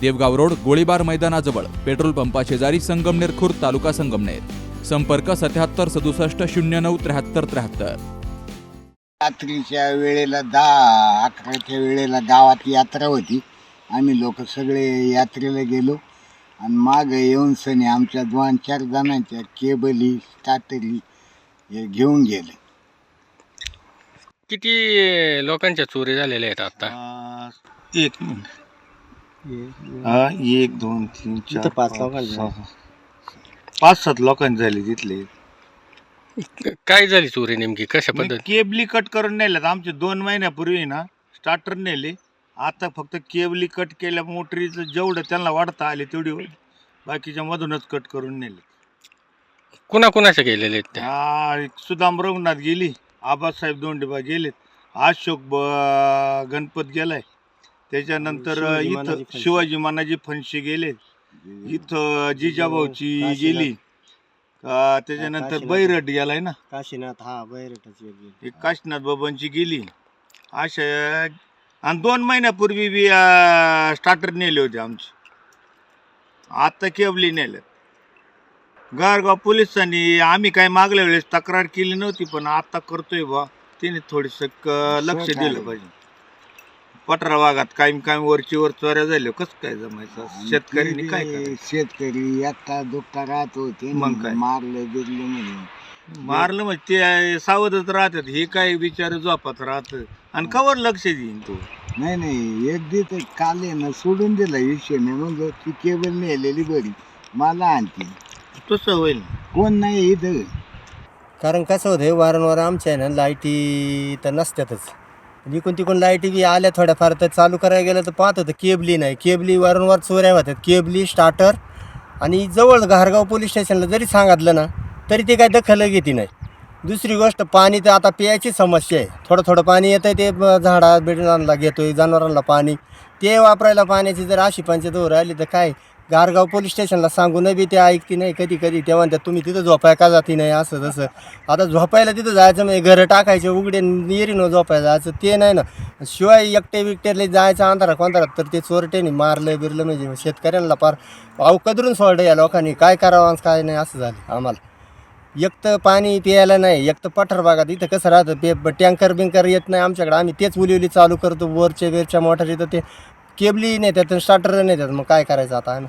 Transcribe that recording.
Devgaon road गोळीबार मैदानाजवळ petrol पंपा शेजारी संगमनेर खुर्द तालुका संगमनेर. संपर्क सत्याहत्तर सदुसष्ट शून्य नऊ त्र्याहत्तर त्र्याहत्तर. रात्रीच्या वेळेला दहा अकराच्या वेळेला गावात यात्रा होती. आम्ही लोक सगळे यात्रेला गेलो. आणि माग येऊन सनी आमच्या दोन चार जणांच्या केबली स्टार्टरी हे घेऊन गेले. किती लोकांच्या चोरी झालेल्या आहेत आता? एक मिनिट. हा एक दोन तीन चार पाच सहा. पाच सात लोकांचे झाले तिथले. काय झाली चोरी नेमकी? कशा मग पद्धती केबली कट करून नेल्यात. आमचे दोन महिन्यापूर्वी ना स्टार्टर नेले. आता फक्त केबली कट केल्या मोटरीचं जेवढं त्यांना वाढता आले तेवढी बाकीच्या मधूनच कट करून नेले कुणा कुणाच्या गेलेले आहेत त्या? हा एक सुदाम रघुनाथ गेली आबासाहेब दोंडेबा गेलेत. अशोक ब- गणपत गेलाय. त्याच्यानंतर इथं शिवाजी मानाजी फणशी गेले. इथं जिजाभाऊची गेली. अं, त्याच्यानंतर बैरट गेलाय ना? काशीनाथ हा बैरटाची काशीनाथ बाबांची गेली. अशा आणि दोन महिन्यापूर्वी बी स्टार्टर नेले होते आमचे. आता केबली नेल्यात गारगाव पोलिसांनी आम्ही काय मागल्या वेळेस तक्रार केली नव्हती पण आता करतोय बा. त्याने थोडस लक्ष दिलं पाहिजे. पटरा भागात कायम कायम वरची वर चोऱ्या झाल्या. कसं काय जमायचं? शेतकऱ्यांनी काय ते करायचं? शेतकरी एकटा दुखता राहत होते मग काय? मारलं बिरलं म्हणजे मारलं म्हणजे ते सावधच राहतात. हे काय बिचारे झोपात राहत? आणि कवर लक्ष देईन तू? नाही नाही एक दिवस काल आहे ना सोडून दिला विषयने म्हणजे ती केबल नेलेली बरी. मला आणती तसं होईल कोण नाही इथं. कारण कसं होतं वारंवार आमच्या आहे ना लाईटी तर आणि इकडून तिकडून लाईटी बी आल्या थोड्याफार तर चालू करायला गेलं तर पाहत होतं केबली नाही. केबली वारंवार चोऱ्या होत्यात केबली स्टार्टर आणि जवळ घारगाव पोलीस स्टेशनला जरी सांगितलं ना तरी ते काय दखल घेते नाही. दुसरी गोष्ट पाणी तर आता प्यायची समस्या आहे. थोडं थोडं पाणी येतं ते झाडा बिडांना आहे जनावरांना पाणी. ते वापरायला पाण्याची जर अशी पंचायत राहिली तर काय? गारगाव पोलीस स्टेशनला सांगून बी ते ऐकती नाही कधी कधी. ते म्हणतात तुम्ही तिथं झोपाय का जाती नाही? असं तसं. आता झोपायला तिथं जायचं म्हणजे घरं टाकायचे उघडे न झोपायला जायचं. ते नाही ना. शिवाय एकटे बिकटेले जायचं अंधारा कोंधारात तर ते चोरट्याने मारलं बिरलं म्हणजे शेतकऱ्यांना फार अवकदरून कदरून सोडलं या लोकांनी. काय करावं काय नाही असं झालं आम्हाला. एक तर पाणी प्यायला नाही एक तर पठार भागात इथं कसं राहतं पे टँकर बिंकर येत नाही आमच्याकडे. आम्ही तेच उली चालू करतो वरच्या वेरच्या मोटर तर ते केबली नेतात स्टार्टर नेतात मग काय करायचं आता आम्ही?